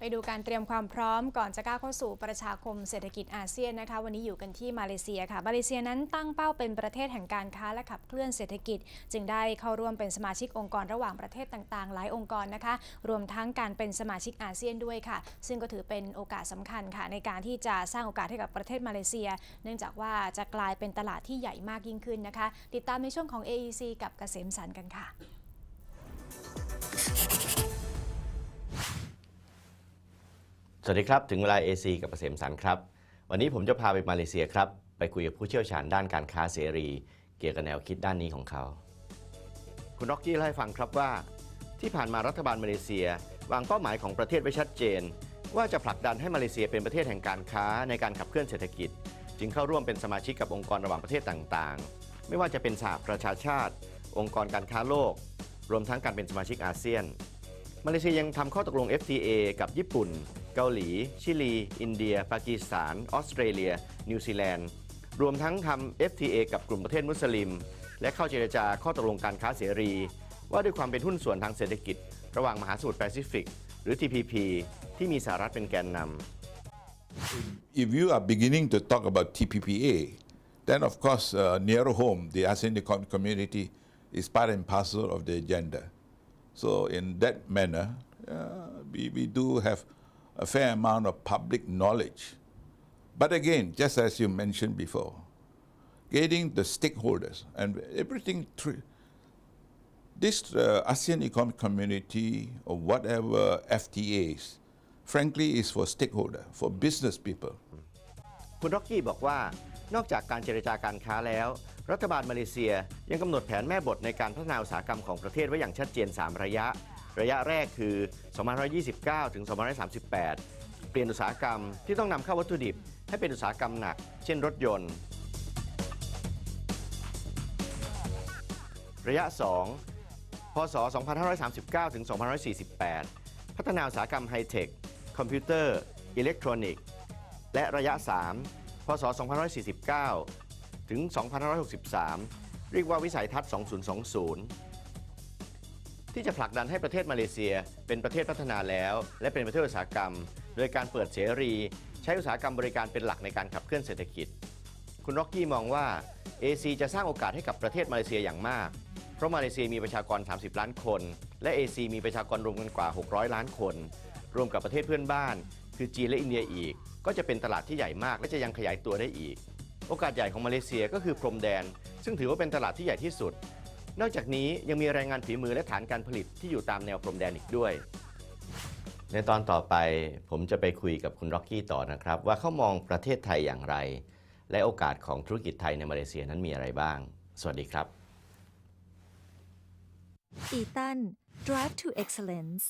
ไปดูการเตรียมความพร้อมก่อนจะก้าวเข้าสู่ประชาคมเศรษฐกิจอาเซียนนะคะ วันนี้อยู่กันที่มาเลเซียค่ะ มาเลเซียนั้นตั้งเป้าเป็นประเทศแห่งการค้าและขับเคลื่อนเศรษฐกิจ จึงได้เข้าร่วมเป็นสมาชิกองค์กรระหว่างประเทศต่างๆ หลายองค์กรนะคะ รวมทั้งการเป็นสมาชิกอาเซียนด้วยค่ะ ซึ่งก็ถือเป็นโอกาสสำคัญค่ะ ในการที่จะสร้างโอกาสให้กับประเทศมาเลเซีย เนื่องจากว่าจะกลายเป็นตลาดที่ใหญ่มากยิ่งขึ้นนะคะ ติดตามในช่วงของ AEC กับเกษมสันกันค่ะ สวัสดีครับ ถึงเวลา AC กับเกษมสันครับ วันนี้ผมจะพาไปมาเลเซียครับ ไปคุยกับผู้เชี่ยวชาญด้านการค้าเสรี เกี่ยวกับแนวคิดด้านนี้ของเขา คุณร็อกกี้เล่าให้ฟังครับว่า ที่ผ่านมารัฐบาลมาเลเซีย วางเป้าหมายของประเทศไว้ชัดเจน ว่าจะผลักดันให้มาเลเซียเป็นประเทศแห่งการค้าในการขับเคลื่อนเศรษฐกิจ จึงเข้าร่วมเป็นสมาชิกกับองค์กรระหว่างประเทศต่างๆ ไม่ว่าจะเป็นสหประชาชาติ องค์กรการค้าโลก รวมทั้งการเป็นสมาชิกอาเซียน มาเลเซียยังทำข้อตกลง FTA กับญี่ปุ่น เกาหลี ชิลี อินเดีย ปากีสถาน ออสเตรเลีย นิวซีแลนด์ รวมทั้งทำ FTA กับกลุ่มประเทศมุสลิม และเข้าเจรจาข้อตกลงการค้าเสรี ว่าด้วยความเป็นหุ้นส่วนทางเศรษฐกิจ ระหว่างมหาสมุทรแปซิฟิก หรือ TPP ที่มีสหรัฐเป็นแกนนำ if you are beginning to talk about TPPA, then of course, uh, nearer home, the ASEAN Economic Community is part and parcel of the agenda. So, in that manner, uh, we, we do have a fair amount of public knowledge. But again, just as you mentioned before, getting the stakeholders and everything through this uh, ASEAN Economic Community or whatever FTAs, frankly, is for stakeholder, for business people. คุณร็อกกี้บอกว่านอกจากการเจรจาการค้าแล้ว รัฐบาลมาเลเซียยังกำหนดแผนแม่บทในการพัฒนาอุตสาหกรรมของประเทศไว้อย่างชัดเจน 3 ระยะ ระยะแรกคือ 2529 ถึง 2538 เปลี่ยนอุตสาหกรรมที่ต้องนำเข้าวัตถุดิบ ให้เป็นอุตสาหกรรมหนัก เช่นรถยนต์ ระยะ 2 พศ 2539 ถึง 2548 พัฒนาอุตสาหกรรมไฮเทค คอมพิวเตอร์ อิเล็กทรอนิกส์ และระยะ 3 พศ 2549 ถึง 2563 เรียกว่าวิสัยทัศน์ 2020 ที่จะผลักดันให้ประเทศมาเลเซีย เป็นประเทศพัฒนาแล้ว และเป็นประเทศอุตสาหกรรม โดยการเปิดเสรี ใช้อุตสาหกรรมบริการเป็นหลักในการขับเคลื่อนเศรษฐกิจ คุณร็อกกี้มองว่า AC จะสร้างโอกาสให้กับประเทศมาเลเซียอย่างมาก เพราะมาเลเซียมีประชากร 30 ล้านคน และ AC มีประชากรรวมกันกว่า 600 ล้านคน รวมกับประเทศเพื่อนบ้าน คือจีนและอินเดียอีก ก็จะเป็นตลาดที่ใหญ่มากและจะยังขยายตัวได้อีก โอกาสใหญ่ของมาเลเซียก็คือพรมแดน ซึ่งถือว่าเป็นตลาดที่ใหญ่ที่สุด นอกจากนี้ยังมีแรงงานฝีมือและฐานการผลิตที่อยู่ตามแนวพรมแดนอีกด้วย ในตอนต่อไปผมจะไปคุยกับคุณร็อกกี้ต่อนะครับ ว่าเขามองประเทศไทยอย่างไร และโอกาสของธุรกิจไทยในมาเลเซียนั้นมีอะไรบ้าง สวัสดีครับอีตัน Drive to Excellence